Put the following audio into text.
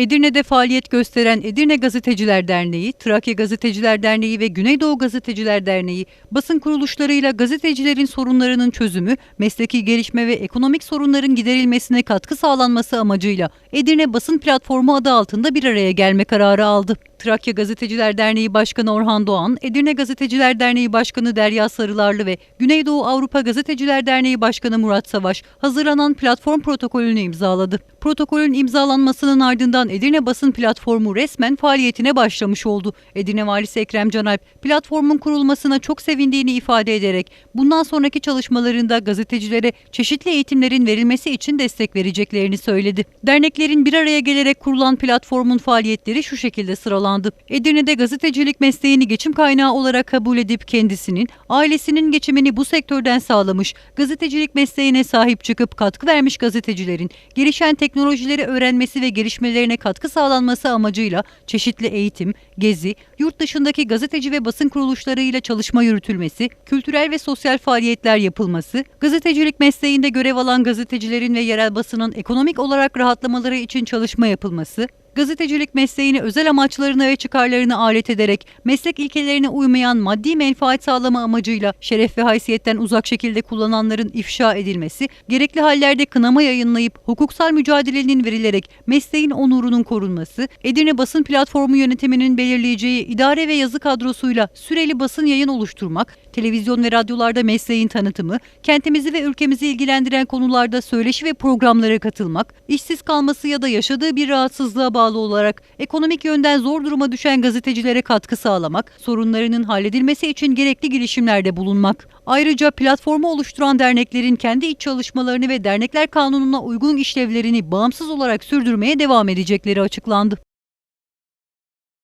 Edirne'de faaliyet gösteren Edirne Gazeteciler Derneği, Trakya Gazeteciler Derneği ve Güneydoğu Gazeteciler Derneği basın kuruluşlarıyla gazetecilerin sorunlarının çözümü, mesleki gelişme ve ekonomik sorunların giderilmesine katkı sağlanması amacıyla Edirne Basın Platformu adı altında bir araya gelme kararı aldı. Trakya Gazeteciler Derneği Başkanı Orhan Doğan, Edirne Gazeteciler Derneği Başkanı Derya Sarılarlı ve Güneydoğu Avrupa Gazeteciler Derneği Başkanı Murat Savaş hazırlanan platform protokolünü imzaladı. Protokolün imzalanmasının ardından Edirne Basın Platformu resmen faaliyetine başlamış oldu. Edirne Valisi Ekrem Canalp, platformun kurulmasına çok sevindiğini ifade ederek bundan sonraki çalışmalarında gazetecilere çeşitli eğitimlerin verilmesi için destek vereceklerini söyledi. Derneklerin bir araya gelerek kurulan platformun faaliyetleri şu şekilde sıralandı. Edirne'de gazetecilik mesleğini geçim kaynağı olarak kabul edip kendisinin, ailesinin geçimini bu sektörden sağlamış, gazetecilik mesleğine sahip çıkıp katkı vermiş gazetecilerin gelişen teknolojileri öğrenmesi ve gelişmelerine katkı sağlanması amacıyla çeşitli eğitim, gezi, yurt dışındaki gazeteci ve basın kuruluşlarıyla çalışma yürütülmesi, kültürel ve sosyal faaliyetler yapılması, gazetecilik mesleğinde görev alan gazetecilerin ve yerel basının ekonomik olarak rahatlamaları için çalışma yapılması, gazetecilik mesleğini özel amaçlarına ve çıkarlarına alet ederek meslek ilkelerine uymayan maddi menfaat sağlama amacıyla şeref ve haysiyetten uzak şekilde kullananların ifşa edilmesi, gerekli hallerde kınama yayınlayıp hukuksal mücadelenin verilerek mesleğin onurunun korunması, Edirne Basın Platformu yönetiminin belirleyeceği idare ve yazı kadrosuyla süreli basın yayın oluşturmak, televizyon ve radyolarda mesleğin tanıtımı, kentimizi ve ülkemizi ilgilendiren konularda söyleşi ve programlara katılmak, işsiz kalması ya da yaşadığı bir rahatsızlığa bağlı olarak ekonomik yönden zor duruma düşen gazetecilere katkı sağlamak, sorunlarının halledilmesi için gerekli girişimlerde bulunmak. Ayrıca platformu oluşturan derneklerin kendi iç çalışmalarını ve dernekler kanununa uygun işlevlerini bağımsız olarak sürdürmeye devam edecekleri açıklandı.